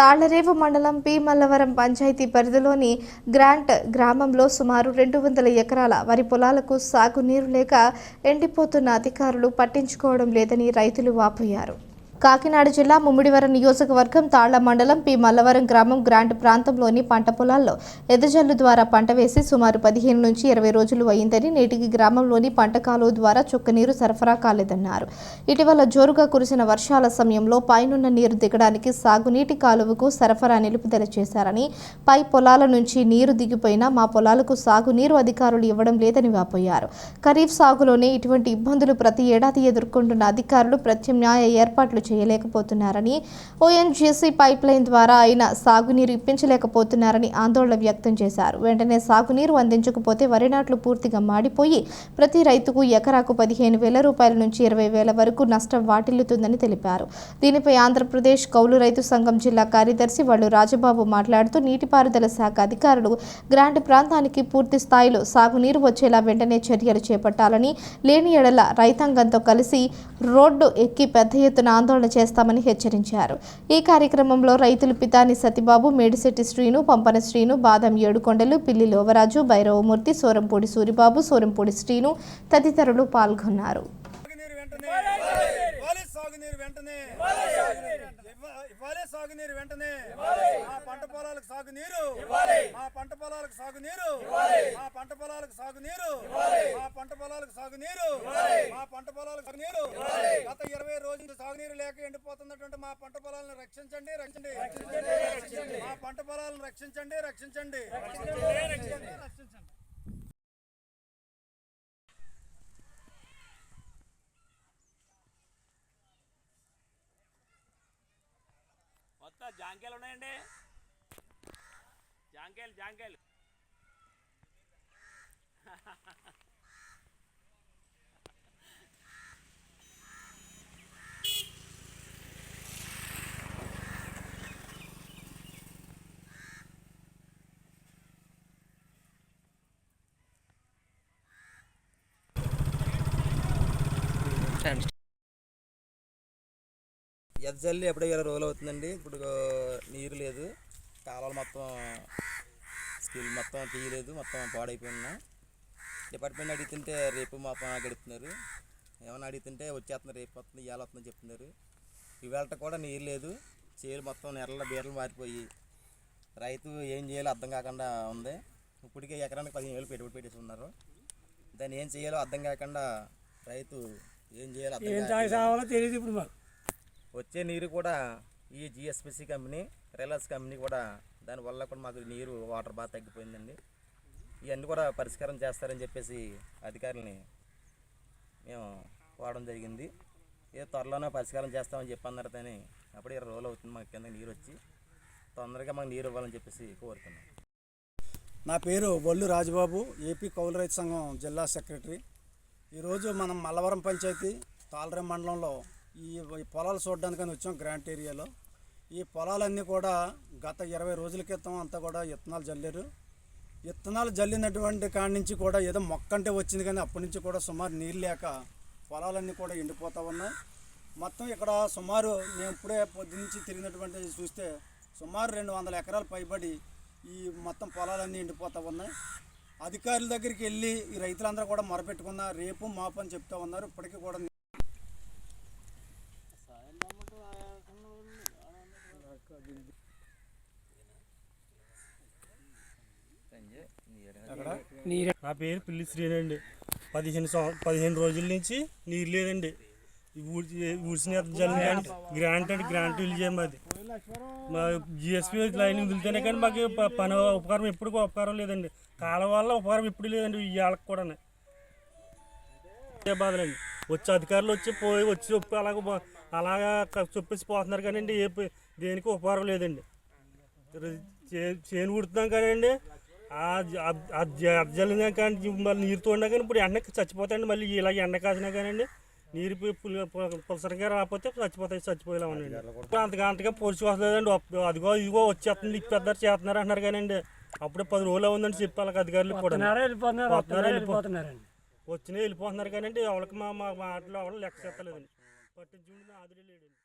తాళ్ళరేవు మండలం పి మల్లవరం పంచాయతీ పరిధిలోని గ్రాంట్ గ్రామంలో సుమారు రెండు వందల ఎకరాల వరి పొలాలకు సాగునీరు లేక ఎండిపోతున్న అధికారులు పట్టించుకోవడం లేదని రైతులు వాపోయారు. కాకినాడ జిల్లా ముమ్మిడివరం నియోజకవర్గం తాళ్ళ మండలం పి. మల్లవరం గ్రామం గ్రాంట్ ప్రాంతంలోని పంట పొలాల్లో ఎదజల్లు ద్వారా పంట వేసి సుమారు పదిహేను నుంచి ఇరవై రోజులు అయిందని నేటికి గ్రామంలోని పంట కాలువ ద్వారా చుక్క నీరు సరఫరా కాలేదన్నారు. ఇటీవల జోరుగా కురిసిన వర్షాల సమయంలో పైనున్న నీరు దిగడానికి సాగునీటి కాలువకు సరఫరా నిలుపుదల చేశారని పై పొలాల నుంచి నీరు దిగిపోయినా మా పొలాలకు సాగునీరు అధికారులు ఇవ్వడం లేదని వాపోయారు. ఖరీఫ్ సాగులోనే ఇటువంటి ఇబ్బందులు ప్రతి ఏడాది ఎదుర్కొంటున్న అధికారులు ప్రత్యామ్నాయ ఏర్పాట్లు చేయలేకపోతున్నారని ఓఎన్జీసీ పైప్ లైన్ ద్వారా అయిన సాగునీరు ఇప్పించలేకపోతున్నారని ఆందోళన వ్యక్తం చేశారు. వెంటనే సాగునీరు అందించకపోతే వరి నాట్లు పూర్తిగా మాడిపోయి ప్రతి రైతుకు ఎకరాకు పదిహేను వేల రూపాయల నుంచి ఇరవై వేల వరకు నష్టం వాటిల్లుతుందని తెలిపారు. దీనిపై ఆంధ్రప్రదేశ్ కౌలు రైతు సంఘం జిల్లా కార్యదర్శి వాళ్ళు రాజబాబు మాట్లాడుతూ నీటిపారుదల శాఖ అధికారులు గ్రాంట్ ప్రాంతానికి పూర్తి స్థాయిలో సాగునీరు వచ్చేలా వెంటనే చర్యలు చేపట్టాలని లేని ఎడల రైతాంగంతో కలిసి రోడ్డు ఎక్కి పెద్ద ఎత్తున ఆందోళన చేస్తామని హెచ్చరించారు. ఈ కార్యక్రమంలో రైతులు పితాని సతిబాబు మేడిశెట్టి శ్రీను పంపన శ్రీను బాదం ఏడుకొండలు పిల్లి లోవరాజు భైరవమూర్తి సోరంపూడి సూరిబాబు సోరంపూడి శ్రీను తదితరులు పాల్గొన్నారు. ఇవ్వాలి సాగునీరు వెంటనే. మా పంట పొలాలకు సాగునీరు. మా పంట పొలాలకు సాగునీరు. మా పంట పొలాలకు సాగునీరు. మా పంట పొలాలకు సాగునీరు. మా పంట పొలాలకు సాగునీరు. గత ఇరవై రోజులు సాగునీరు లేక ఎండిపోతున్నటువంటి మా పంట పొలాలను రక్షించండి రక్షించండి. మా పంట పొలాలను రక్షించండి రక్షించండి. రక్షించండి. మొత్తం జాంకాయలు ఉన్నాయండి. జాంకాయలు జాంకాయలు. ఎదజల్లి ఎప్పుడో ఇరవై రోజులు అవుతుందండి. ఇప్పుడు నీరు లేదు. కాలువలు మొత్తం స్కిల్ మొత్తం తీయలేదు. మొత్తం పాడైపోయినా డిపార్ట్మెంట్ అడుగుతుంటే రేపు మొత్తం గడుపుతున్నారు. ఏమైనా అడుగుతుంటే వచ్చేస్తున్నారు. రేపు వస్తుంది ఇవాళ వస్తుందని చెప్తున్నారు. ఇవాళ కూడా నీరు లేదు. చేలు మొత్తం నెరల బీరలు మారిపోయి. రైతు ఏం చేయాలో అర్థం కాకుండా ఉంది. ఇప్పటికే ఎకరానికి పదిహేను వేలు పెట్టుబడి పెట్టేసి ఉన్నారు దాన్ని ఏం చేయాలో అర్థం కాకుండా రైతు ఏం చేయాలో అర్థం తెలియదు ఇప్పుడు మాకు. వచ్చే నీరు కూడా ఈ జిఎస్పిసి కంపెనీ రిలయన్స్ కంపెనీ కూడా దానివల్ల కూడా మాకు నీరు వాటర్ బాగా తగ్గిపోయిందండి. ఇవన్నీ కూడా పరిష్కారం చేస్తారని చెప్పేసి అధికారులని మేము కోవడం జరిగింది. ఏ త్వరలోనే పరిష్కారం చేస్తామని చెప్పి అన్నారు కానీ అప్పుడు ఇరవై రోజులు అవుతుంది మాకు కింద నీరు వచ్చి. తొందరగా మాకు నీరు ఇవ్వాలని చెప్పేసి కోరుతున్నాం. నా పేరు బొల్లు రాజబాబు ఏపీ కౌలు రైతు సంఘం జిల్లా సెక్రటరీ. ఈరోజు మనం మల్లవరం పంచాయతీ తాళరేం మండలంలో ఈ పొలాలు చూడడానికని వచ్చాం గ్రాంట్ ఏరియాలో. ఈ పొలాలన్నీ కూడా గత ఇరవై రోజుల క్రితం అంతా కూడా విత్తనాలు జల్లారు. విత్తనాలు జల్లినటువంటి కాడి నుంచి కూడా ఏదో మొక్క అంటే వచ్చింది కానీ అప్పటి నుంచి కూడా సుమారు నీళ్ళు లేక పొలాలన్నీ కూడా ఎండిపోతూ ఉన్నాయి. మొత్తం ఇక్కడ సుమారు మేము ఇప్పుడే పొద్దు నుంచి తిరిగినటువంటి చూస్తే సుమారు రెండు వందల ఎకరాలు పైబడి ఈ మొత్తం పొలాలన్నీ ఎండిపోతూ ఉన్నాయి. అధికారుల దగ్గరికి వెళ్ళి ఈ రైతులందరూ కూడా మొరపెట్టుకున్న రేపు మాపని చెప్తా ఉన్నారు. ఇప్పటికీ కూడా నీరు నా పేరు పిల్లి శ్రీనండి పదిహేను పదిహేను రోజుల నుంచి నీరు లేదండి. ఊడ్చిన జల్లి గ్రాంట్ అండి గ్రాంట్ ఇల్లు చేయమది మా జిఎస్పీ లైన్ వదిలితేనే కానీ మాకు ప- పని ఉపకారం ఎప్పుడు ఉపకారం లేదండి. కాలం వల్ల ఉపకారం ఎప్పుడు లేదండి ఇవాళకి కూడా బాధలండి? వచ్చి అధికారులు వచ్చి పోయి వచ్చి చెప్పి అలాగ పో- అలాగా చెప్పేసి పోతున్నారు కానీ ఏ ప- దేనికి ఉపకారం లేదండి. చేను కుడుతున్నాం కదండి. జల్లినా కానీ మళ్ళీ నీరు తోడినా కానీ ఇప్పుడు ఎండ చచ్చిపోతాయండి. మళ్ళీ ఇలాగ ఎండ కాసినా కానండి నీరు పులసరిగా రాకపోతే చచ్చిపోతాయి చచ్చిపోయేలా ఉన్నాయండి ఇప్పుడు అంతగా అంతగా పొడిచి వస్తుందండి అదిగో ఇదిగో వచ్చేస్తుంది ఇప్పేద్దరు చేస్తున్నారు అంటున్నారు కానండి అప్పుడే పది రోజులు ఉందని చెప్పి వాళ్ళకి అధికారులకు కూడా. వస్తున్నారు, వెళ్ళిపోతున్నారు. వచ్చినా వెళ్ళిపోతున్నారు కానీ ఎవరికి మా మాటలు ఎవరు లెక్క చేస్తలేదండి. పట్టించుకుంటే ఆదుడే లేడండి.